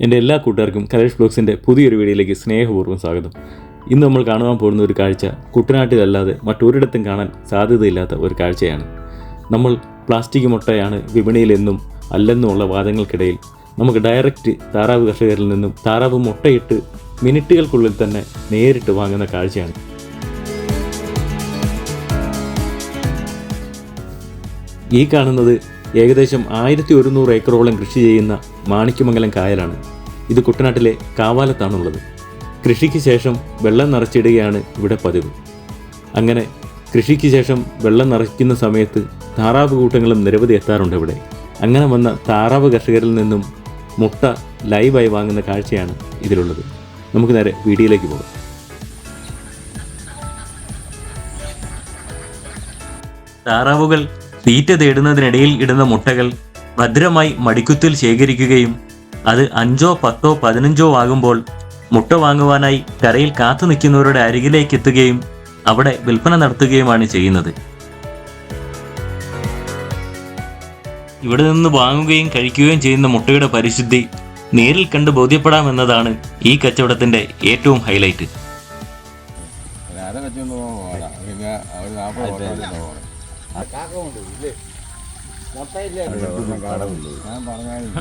എന്റെ എല്ലാ കൂട്ടുകാർക്കും കലേഷ് ബ്ലോഗ്സിന്റെ പുതിയൊരു വീഡിയോയിലേക്ക് സ്നേഹപൂർവം സ്വാഗതം. ഇന്ന് നമ്മൾ കാണുവാൻ പോകുന്ന ഒരു കാഴ്ച കുട്ടനാട്ടിലല്ലാതെ മറ്റൊരിടത്തും കാണാൻ സാധ്യതയില്ലാത്ത ഒരു കാഴ്ചയാണ്. നമ്മൾ പ്ലാസ്റ്റിക് മുട്ടയാണ് വിപണിയിലെന്നും അല്ലെന്നുമുള്ള വാദങ്ങൾക്കിടയിൽ നമുക്ക് ഡയറക്റ്റ് താറാവ് കർഷകരിൽ നിന്നും താറാവ് മുട്ടയിട്ട് മിനിറ്റുകൾക്കുള്ളിൽ തന്നെ നേരിട്ട് വാങ്ങുന്ന കാഴ്ചയാണ്. ഈ കാണുന്നത് ഏകദേശം ആയിരത്തി ഒരുന്നൂറ് ഏക്കറോളം കൃഷി ചെയ്യുന്ന മാണിക്യമംഗലം കായലാണ്. ഇത് കുട്ടനാട്ടിലെ കാവാലത്താണുള്ളത്. കൃഷിക്ക് ശേഷം വെള്ളം നിറച്ചിടുകയാണ് ഇവിടെ പതിവ്. അങ്ങനെ കൃഷിക്ക് ശേഷം വെള്ളം നിറയ്ക്കുന്ന സമയത്ത് താറാവ് കൂട്ടങ്ങളും നിരവധി എത്താറുണ്ട് ഇവിടെ. അങ്ങനെ വന്ന താറാവ് കർഷകരിൽ നിന്നും മുട്ട ലൈവായി വാങ്ങുന്ന കാഴ്ചയാണ് ഇതിലുള്ളത്. നമുക്ക് നേരെ വീഡിയോയിലേക്ക് പോകാം. താറാവുകൾ തീറ്റ തേടുന്നതിനിടയിൽ ഇടുന്ന മുട്ടകൾ ഭദ്രമായി മടിക്കുത്തിൽ ശേഖരിക്കുകയും അത് അഞ്ചോ പത്തോ പതിനഞ്ചോ ആകുമ്പോൾ മുട്ട വാങ്ങുവാനായി കരയിൽ കാത്തു നിൽക്കുന്നവരുടെ അരികിലേക്ക് എത്തുകയും അവിടെ വിൽപ്പന നടത്തുകയുമാണ് ചെയ്യുന്നത്. ഇവിടെ നിന്ന് വാങ്ങുകയും കഴിക്കുകയും ചെയ്യുന്ന മുട്ടയുടെ പരിശുദ്ധി നേരിൽ കണ്ട് ബോധ്യപ്പെടാമെന്നതാണ് ഈ കച്ചവടത്തിന്റെ ഏറ്റവും ഹൈലൈറ്റ്.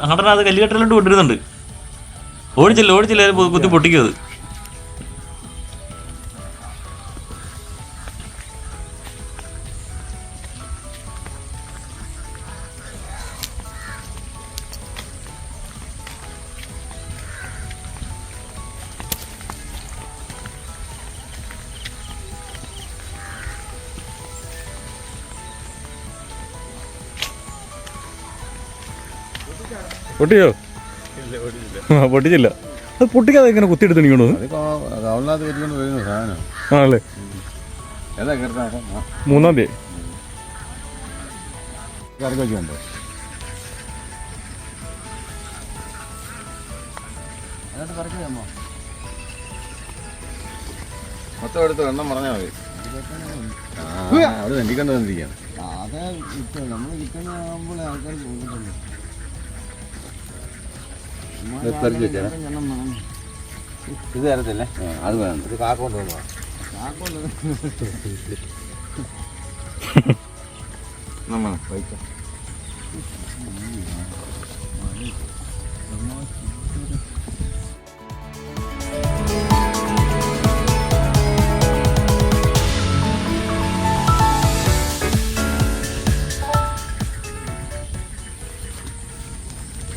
അത് കല്ലുകെട്ടിലോട്ട് കൊണ്ടിരുന്നുണ്ട് ഓടിച്ചില്ല ഓടിച്ചില്ല കുത്തി പൊട്ടിക്കും അത്. പൊട്ടിയോ? പൊട്ടിച്ചില്ല. അത് പൊട്ടിക്കാതെ ഇങ്ങനെ കുത്തിയെടുത്ത് നിൽക്കണോ ആണല്ലേ? മൂന്നാം തീയതി. മൊത്തം എടുത്ത് എണ്ണം പറഞ്ഞാൽ മതി. അവിടെ നെല്ലിക്കണ്ട് വന്നിരിക്കുകയാണ്. അതെ നമ്മൾ കിട്ടുന്ന ആകുമ്പോൾ ആൾക്കാർ പോകുന്നുണ്ട് ഇത് തരത്തില്ലേ അത് വേണം ഇത് കാക്കൊണ്ട് വന്നോ നമ്മൾ വൈക്കാം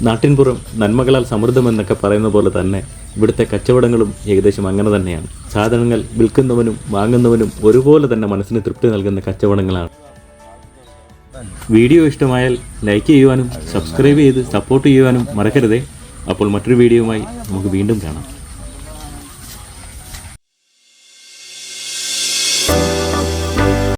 നാട്ടിൻപുറം നന്മകളാൽ സമൃദ്ധമെന്നൊക്കെ പറയുന്ന പോലെ തന്നെ ഇവിടുത്തെ കച്ചവടങ്ങളും ഏകദേശം അങ്ങനെ തന്നെയാണ്. സാധനങ്ങൾ വിൽക്കുന്നവനും വാങ്ങുന്നവനും ഒരുപോലെ തന്നെ മനസ്സിന് തൃപ്തി നൽകുന്ന കച്ചവടങ്ങളാണ്. വീഡിയോ ഇഷ്ടമായാൽ ലൈക്ക് ചെയ്യുവാനും സബ്സ്ക്രൈബ് ചെയ്ത് സപ്പോർട്ട് ചെയ്യുവാനും മറക്കരുതേ. അപ്പോൾ മറ്റൊരു വീഡിയോയുമായി നമുക്ക് വീണ്ടും കാണാം.